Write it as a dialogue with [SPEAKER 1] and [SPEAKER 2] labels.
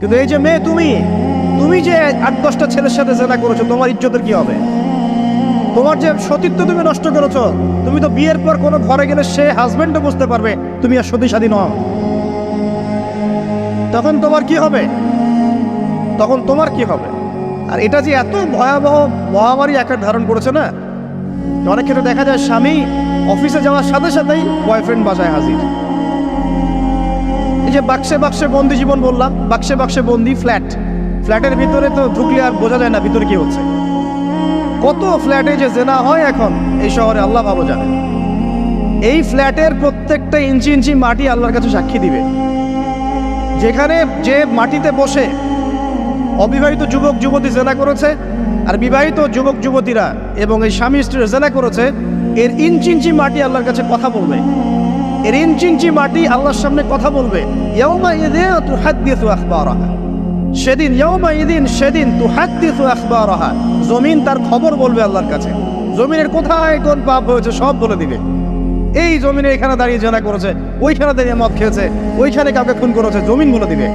[SPEAKER 1] কিন্তু এই যে মেয়ে তুমি তুমি যে আট দশটা ছেলের সাথে জেনা করেছ, তোমার ইজ্জতের কি হবে? তোমার যে সতীত্ব তুমি নষ্ট করেছ, তুমি তো বিয়ের পর কোনো ঘরে গেলে সে হাজবেন্ডও বুঝতে পারবে, তুমি আর সতী স্বাধীন হও তখন তোমার কি হবে? তখন তোমার কি হবে? আর এটা যে এত ভয়াবহ মহামারী আকার ধারণ করেছে না? অনেক ক্ষেত্রে দেখা যায় স্বামী অফিসে যাওয়ার সাথে সাথেই বয়ফ্রেন্ড বাসায় হাজির। এই যে বাক্সে বাক্সে বন্দি জীবন বললাম, বাক্সে বাক্সে বন্দি ফ্ল্যাট। ফ্ল্যাটের ভিতরে তো ঢুকলে আর বোঝা যায় না ভিতরে কি হচ্ছে। কত ফ্ল্যাটে যে জেনা হয় এখন, এই শহরে আল্লাহ ভালো জানে। এই ফ্ল্যাটের প্রত্যেকটা ইঞ্চি ইঞ্চি মাটি আল্লাহর কাছে সাক্ষী দিবে। যেখানে যে মাটিতে বসে অবিবাহিত যুবক যুবতী জেনা করেছে আর বিবাহিত যুবক যুবতীরা এবং এই স্বামী স্ত্রীরা জেনা করেছে, এর ইঞ্চি ইঞ্চি মাটি আল্লাহর কাছে কথা বলবে। এর মাটি আল্লাহর সামনে কথা বলবে। সেদিন ইয়াউমা ইদিন সেদিন তুহাদ্দিসু আখবারাহা। জমিন তার খবর বলবে আল্লাহর কাছে। জমিনের কোথায় কোন পাপ হয়েছে সব বলে দিবে। এই জমিনে এখানে দাঁড়িয়ে জেনা করেছে, ওইখানে দাঁড়িয়ে মদ খেয়েছে, ওইখানে কাউকে খুন করেছে, জমিন বলে দিবে।